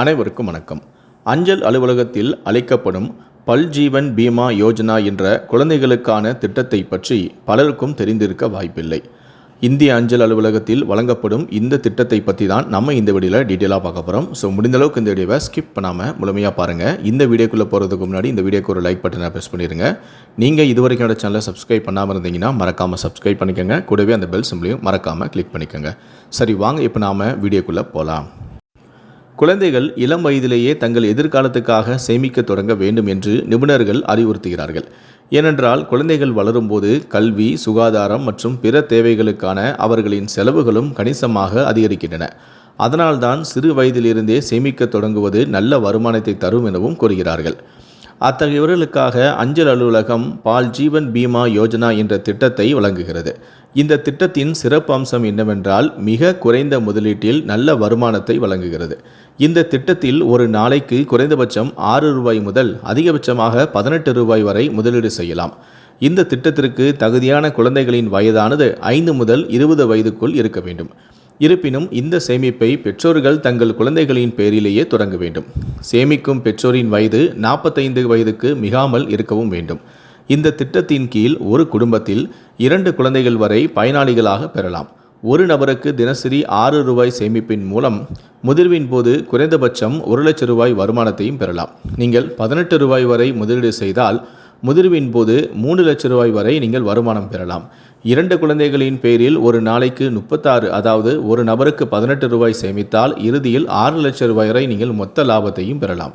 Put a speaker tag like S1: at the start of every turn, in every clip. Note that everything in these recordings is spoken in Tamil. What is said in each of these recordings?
S1: அனைவருக்கும் வணக்கம். அஞ்சல் அலுவலகத்தில் அளிக்கப்படும் பல்ஜீவன் பீமா யோஜனா என்ற குழந்தைகளுக்கான திட்டத்தை பற்றி பலருக்கும் தெரிந்திருக்க வாய்ப்பில்லை. இந்திய அஞ்சல் அலுவலகத்தில் வழங்கப்படும் இந்த திட்டத்தை பற்றி தான் நம்ம இந்த வீடியோவில் டீட்டெயிலாக பார்க்க போகிறோம் ஸோ முடிந்தளவுக்கு இந்த வீடியோவை ஸ்கிப் பண்ணாமல் முழுமையாக பாருங்கள் இந்த வீடியோக்குள்ளே போகிறதுக்கு முன்னாடி இந்த வீடியோக்கு ஒரு லைக் பட்டனை ப்ரெஸ் பண்ணிடுங்க நீங்கள் இதுவரைக்கும் என்னோட சேனலை சப்ஸ்கிரைப் பண்ணாமல் இருந்தீங்கன்னா மறக்காமல் சப்ஸ்கிரைப் பண்ணிக்கோங்க. கூடவே அந்த பெல் சிம்லையும் மறக்காமல் கிளிக் பண்ணிக்கோங்க. சரி வாங்க இப்போ நாம் வீடியோக்குள்ளே போகலாம் குழந்தைகள் இளம் வயதிலேயே தங்கள் எதிர்காலத்துக்காக சேமிக்க தொடங்க வேண்டும் என்று நிபுணர்கள் அறிவுறுத்துகிறார்கள். ஏனென்றால் குழந்தைகள் வளரும்போது கல்வி சுகாதாரம் மற்றும் பிற தேவைகளுக்கான அவர்களின் செலவுகளும் கணிசமாக அதிகரிக்கின்றன. அதனால்தான் சிறு வயதிலிருந்தே சேமிக்க தொடங்குவது நல்ல வருமானத்தை தரும் எனவும் கூறுகிறார்கள். அத்தகையவர்களுக்காக அஞ்சல் அலுவலகம் பால் ஜீவன் பீமா யோஜனா என்ற திட்டத்தை வழங்குகிறது. இந்த திட்டத்தின் சிறப்பு அம்சம் என்னவென்றால் மிக குறைந்த முதலீட்டில் நல்ல வருமானத்தை வழங்குகிறது. இந்த திட்டத்தில் ஒரு நாளைக்கு குறைந்தபட்சம் ஆறு ரூபாய் முதல் அதிகபட்சமாக பதினெட்டு ரூபாய் வரை முதலீடு செய்யலாம். இந்த திட்டத்திற்கு தகுதியான குழந்தைகளின் வயதானது ஐந்து முதல் இருபது வயதுக்குள் இருக்க வேண்டும். இருப்பினும் இந்த சேமிப்பை பெற்றோர்கள் தங்கள் குழந்தைகளின் பேரிலேயே தொடங்க வேண்டும். சேமிக்கும் பெற்றோரின் வயது நாற்பத்தைந்து வயதுக்கு மிகாமல் இருக்கவும் வேண்டும். இந்த திட்டத்தின் கீழ் ஒரு குடும்பத்தில் இரண்டு குழந்தைகள் வரை பயனாளிகளாக பெறலாம். ஒரு நபருக்கு தினசரி ஆறு ரூபாய் சேமிப்பின் மூலம் முதிர்வின் போது குறைந்தபட்சம் ஒரு லட்சம் ரூபாய் வருமானத்தையும் பெறலாம். நீங்கள் பதினெட்டு ரூபாய் வரை முதலீடு செய்தால் முதிர்வின் போது மூன்று லட்சம் ரூபாய் வரை நீங்கள் வருமானம் பெறலாம். இரண்டு குழந்தைகளின் பேரில் ஒரு நாளைக்கு முப்பத்தாறு அதாவது ஒரு நபருக்கு பதினெட்டு ரூபாய் சேமித்தால் இறுதியில் ஆறு லட்சம் ரூபாய் வரை நீங்கள் மொத்த லாபத்தையும் பெறலாம்.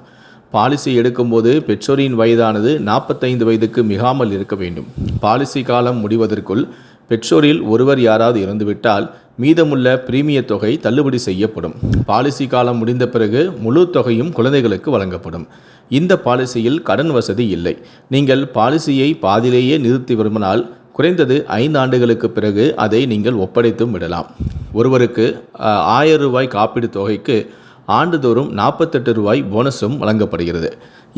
S1: பாலிசி எடுக்கும்போது பெற்றோரின் வயதானது நாற்பத்தைந்து வயதுக்கு மிகாமல் இருக்க வேண்டும். பாலிசி காலம் முடிவதற்குள் பெற்றோரில் ஒருவர் யாராவது இறந்துவிட்டால் மீதமுள்ள பிரீமிய தொகை தள்ளுபடி செய்யப்படும். பாலிசி காலம் முடிந்த பிறகு முழு தொகையும் குழந்தைகளுக்கு வழங்கப்படும். இந்த பாலிசியில் கடன் வசதி இல்லை. நீங்கள் பாலிசியை பாதிலேயே நிறுத்தி விரும்பினால் குறைந்தது ஐந்து ஆண்டுகளுக்கு பிறகு அதை நீங்கள் ஒப்படைத்தும் விடலாம். ஒருவருக்கு ஆயிரம் ரூபாய் காப்பீடு தொகைக்கு ஆண்டுதோறும் நாற்பத்தெட்டு ரூபாய் போனஸும் வழங்கப்படுகிறது.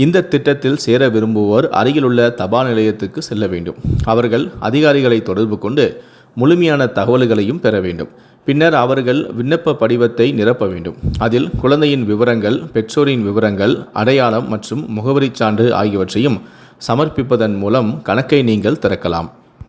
S1: இந்த திட்டத்தில் சேர விரும்புவோர் அருகிலுள்ள தபால் நிலையத்துக்கு செல்ல வேண்டும். அவர்கள் அதிகாரிகளை தொடர்பு கொண்டு முழுமையான தகவல்களையும் பெற வேண்டும். பின்னர் அவர்கள் விண்ணப்ப படிவத்தை நிரப்ப வேண்டும். அதில் குழந்தையின் விவரங்கள் பெற்றோரின் விவரங்கள் அடையாளம் மற்றும் முகவரிச் சான்று ஆகியவற்றையும் சமர்ப்பிப்பதன் மூலம் கணக்கை நீங்கள் திறக்கலாம்.